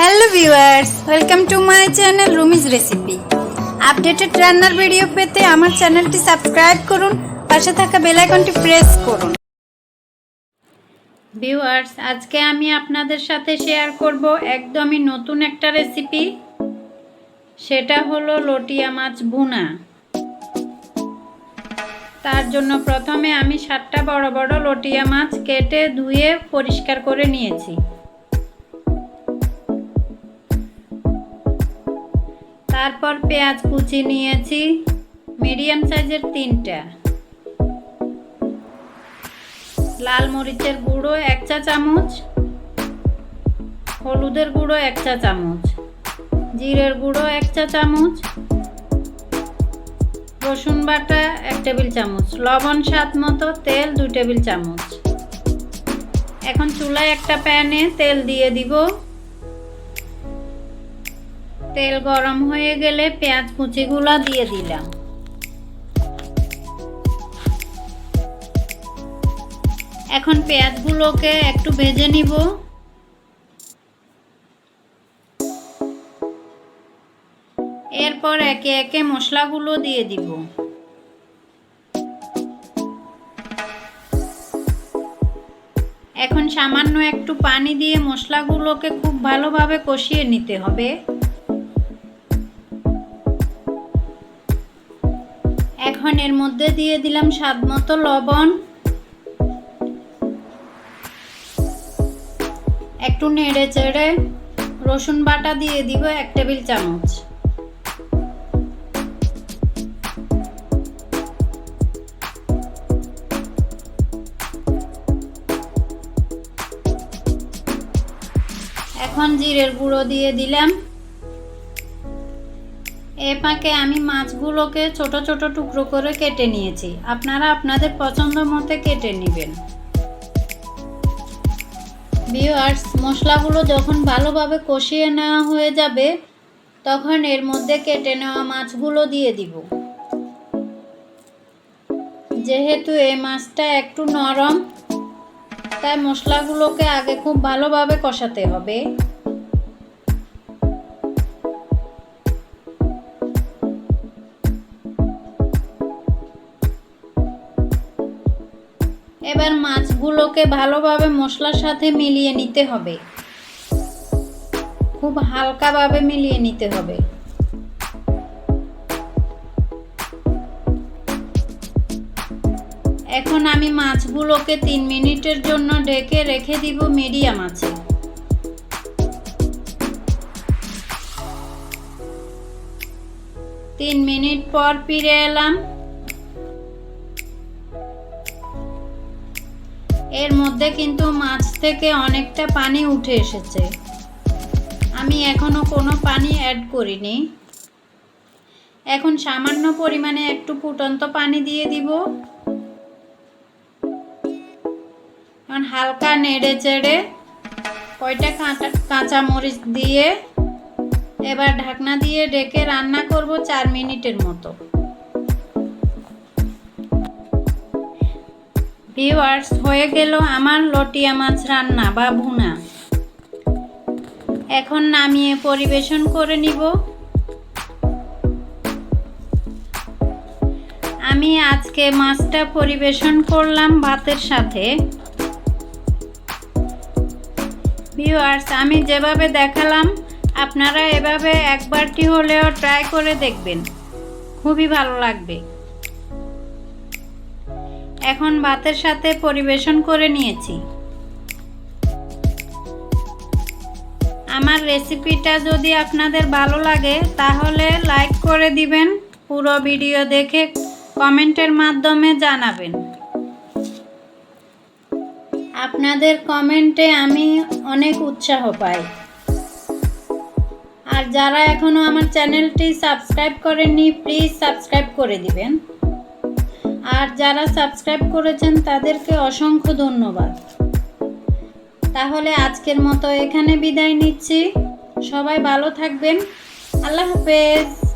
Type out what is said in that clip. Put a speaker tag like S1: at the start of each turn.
S1: Hello viewers welcome to my channel Rumiz recipe updated রান্নার video পেতে আমার চ্যানেলটি সাবস্ক্রাইব করুন, পাশে থাকা বেল আইকনটি প্রেস করুন। ভিউয়ার্স আজকে আমি আপনাদের সাথে শেয়ার করব একদমই নতুন একটা রেসিপি সেটা হলো লটিয়া মাছ ভুনা। তার জন্য প্রথমে আমি সাতটা বড় বড় লটিয়া মাছ কেটে ধুয়ে পরিষ্কার করে নিয়েছি। তারপর পেঁয়াজ কুচি নিয়েছি, মিডিয়াম সাইজের তিনটা। লাল মরিচের গুঁড়ো এক চা চামচ, হলুদের গুঁড়ো এক চা চামচ, জিরের গুঁড়ো এক চা চামচ, রসুন বাটা এক টেবিল চামচ, লবণ স্বাদ মতো তেল দুই টেবিল চামচ। এখন চুলায় একটা প্যানে তেল দিয়ে দিব। তেল গরম হয়ে গেলে পেঁয়াজ কুচিগুলো দিয়ে দিলাম। এখন পেঁয়াজগুলোকে একটু ভেজে নিব। এরপর একে একে মশলাগুলো দিয়ে দিব। এখন সামান্য একটু পানি দিয়ে মশলাগুলোকে খুব ভালোভাবে কষিয়ে নিতে হবে। এখন এর মধ্যে দিয়ে দিলাম স্বাদ মতো লবণ। একটু নেড়ে চেড়ে রসুন বাটা দিয়ে দিব এক টেবিল চামচ। এখন জিরের গুঁড়ো দিয়ে দিলাম। এ ফাঁকে আমি মাছগুলোকে ছোট ছোট টুকরো করে কেটে নিয়েছি। আপনারা আপনাদের পছন্দ মতো কেটে নেবেন। ভিউয়ার্স, মশলাগুলো যখন ভালোভাবে কষিয়ে নেওয়া হয়ে যাবে, তখন এর মধ্যে কেটে নেওয়া মাছগুলো দিয়ে দিব। যেহেতু এই মাছটা একটু নরম, তাই মশলাগুলোকে আগে খুব ভালোভাবে কষাতে হবে। এবার মাছগুলোকে ভালোভাবে মশলার সাথে মিলিয়ে নিতে হবে। খুব হালকাভাবে মিলিয়ে নিতে হবে। এখন আমি মাছগুলোকে তিন মিনিটের জন্য ঢেকে রেখে দিব মিডিয়াম আছে তিন মিনিট পর ফিরে এলাম। এর মধ্যে কিন্তু মাছ থেকে অনেকটা পানি উঠে এসেছে। আমি এখনও কোনো পানি অ্যাড করিনি। এখন সামান্য পরিমাণে একটু ফুটন্ত পানি দিয়ে দিব। এখন হালকা নেড়ে চেড়ে কয়টা কাঁচা কাঁচা মরিচ দিয়ে এবার ঢাকনা দিয়ে ডেকে রান্না করব চার মিনিটের মতো। ভিউয়ার্স হয়ে গেল আমার লটিয়া মাছ রান্না বা ভুনা এখন নামিয়ে পরিবেশন করে নিব। আমি আজকে মাছটা পরিবেশন করলাম ভাতের সাথে। ভিউয়ার্স আমি যেভাবে দেখালাম, আপনারা এভাবে একবারটি হলেও ট্রাই করে দেখবেন। খুবই ভালো লাগবে। এখন ভাতের সাথে পরিবেশন করে নিয়েছি। আমার রেসিপিটা যদি আপনাদের ভালো লাগে, তাহলে লাইক করে দিবেন, পুরো ভিডিও দেখে কমেন্টের মাধ্যমে জানাবেন। আপনাদের কমেন্টে আমি অনেক উৎসাহ পাই। আর যারা এখনও আমার চ্যানেলটি সাবস্ক্রাইব করেননি, প্লিজ সাবস্ক্রাইব করে দিবেন। আর যারা সাবস্ক্রাইব করেছেন তাদেরকে অসংখ্য ধন্যবাদ। তাহলে আজকের মতো এখানে বিদায় নিচ্ছি। সবাই ভালো থাকবেন। আল্লাহ হাফেজ।